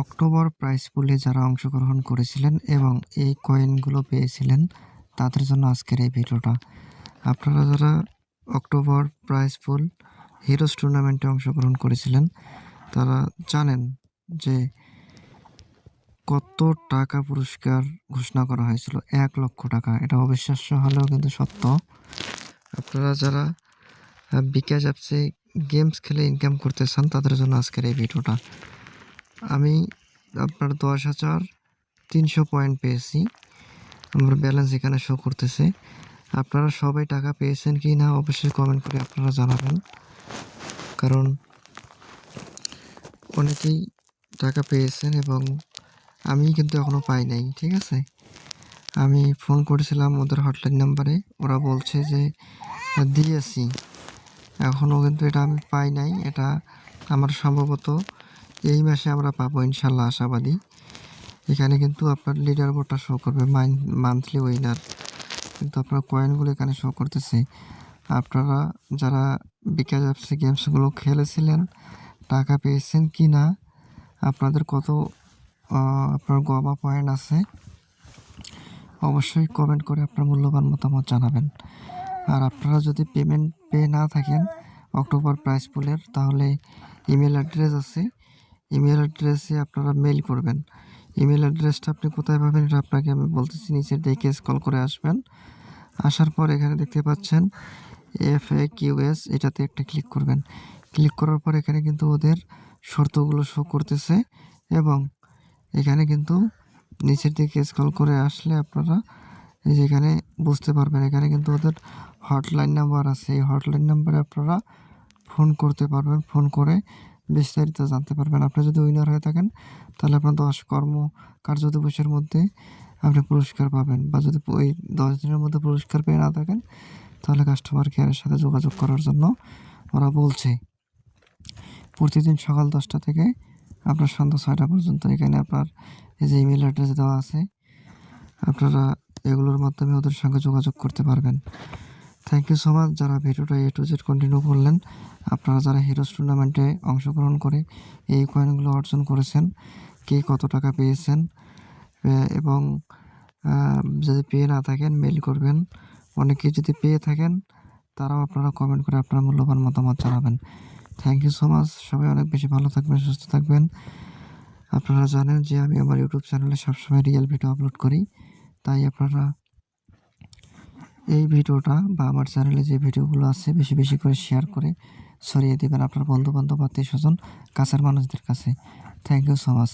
October prize পুলে যারা অংশগ্রহণ করেছিলেন এবং এই কয়েনগুলো পেয়েছিলেন, তাদের জন্য আজকের এই ভিডিওটা। আপনারা যারা অক্টোবর প্রাইজ পুল হিরোস টুর্নামেন্টে অংশগ্রহণ করেছিলেন, তারা জানেন যে কত টাকা পুরস্কার ঘোষণা করা হয়েছিল। এক লক্ষ টাকা, এটা অবিশ্বাস্য হলেও কিন্তু সত্য। আপনারা যারা বিকাশ অ্যাপসে গেমস খেলে ইনকাম করতে চান, তাদের জন্য আজকের এই ভিডিওটা। আমি আপনার দশ হাজার তিনশো পয়েন্ট পেয়েছি। আমার ব্যালেন্স এখানে শো করতেছে। আপনারা সবাই টাকা পেয়েছেন কি না অবশ্যই কমেন্ট করে আপনারা জানাবেন। কারণ অনেকেই টাকা পেয়েছেন এবং আমি কিন্তু এখনও পাই নাই, ঠিক আছে? আমি ফোন করেছিলাম ওদের হটলাইন নাম্বারে ওরা বলছে যে, দিয়েছি। এখনও কিন্তু এটা আমি পাই নাই। এটা আমার সম্ভবত এই মাসে আমরা পাবো ইনশাল্লাহ আশাবাদী। এখানে কিন্তু আপনার লিডার বোর্ডটা শো করবে মান্থলি উইনার কিন্তু আপনার কয়েনগুলো এখানে শো করতেছে। আপনারা যারা বিকাশ অ্যাপসে গেমসগুলো খেলেছিলেন, টাকা পেয়েছেন কি না, আপনাদের কত আপনার গবা পয়েন্ট আছে, অবশ্যই কমেন্ট করে আপনার মূল্যবান মতামত জানাবেন। আর আপনারা যদি পেমেন্ট পেয়ে না থাকেন অক্টোবর প্রাইস পুলের তাহলে ইমেল অ্যাড্রেস আছে। ইমেল অ্যাড্রেসে আপনারা মেল করবেন। ইমেল অ্যাড্রেসটা আপনি কোথায় পাবেন এটা আপনাকে আমি বলতেছি নিচে দেখে কল করে আসবেন। আসার পর এখানে দেখতে পাচ্ছেন এফ এ কিউএস এটাতে একটা ক্লিক করবেন। ক্লিক করার পর এখানে কিন্তু ওদের শর্তগুলো শো করতেছে এবং এখানে কিন্তু নিচের দিকে স্ক্রল করে আসলে আপনারা এই যে এখানে বুঝতে পারবেন, এখানে কিন্তু ওদের হটলাইন নাম্বার আছে। এই হটলাইন নাম্বারে আপনারা ফোন করতে পারবেন, ফোন করে বিস্তারিত জানতে পারবেন। আপনি যদি উইনার হয়ে থাকেন, তাহলে আপনার দশ কর্ম কার্য দিবসের মধ্যে আপনি পুরস্কার পাবেন বা যদি ওই দশ দিনের মধ্যে পুরস্কার পেয়ে না থাকেন, তাহলে কাস্টমার কেয়ারের সাথে যোগাযোগ করার জন্য ওরা বলছে। প্রতিদিন সকাল দশটা থেকে আপনার সন্ধ্যা ছয়টা পর্যন্ত এখানে আপনার এই যে ইমেল অ্যাড্রেস দেওয়া আছে, আপনারা এগুলোর মাধ্যমে ওদের সঙ্গে যোগাযোগ করতে পারবেন। থ্যাংক ইউ সো মাচ যারা ভিডিওটা এ টু জেড কন্টিনিউ করলেন, আপনারা যারা হিরোস টুর্নামেন্টে অংশগ্রহণ করে এই কয়েনগুলো অর্জন করেছেন, কে কত টাকা পেয়েছেন এবং যদি পেয়ে না থাকেন মেল করবেন। অনেকে যদি পেয়ে থাকেন, তারাও আপনারা কমেন্ট করে আপনার মূল্যবান মতামত জানাবেন। থ্যাংক ইউ সো মাচ সবাই অনেক বেশি ভালো থাকবেন, সুস্থ থাকবেন। আপনারা জানেন যে আমি আমার ইউটিউব চ্যানেলে সবসময় রিয়েল ভিডিও আপলোড করি। তাই আপনারা এই ভিডিওটা বা আমার চ্যানেলে যে ভিডিওগুলো আছে, বেশি বেশি করে শেয়ার করে ছড়িয়ে দেবেন আপনার বন্ধুবান্ধব, আত্মীয় স্বজন, কাছের মানুষদের কাছে। Thank you so much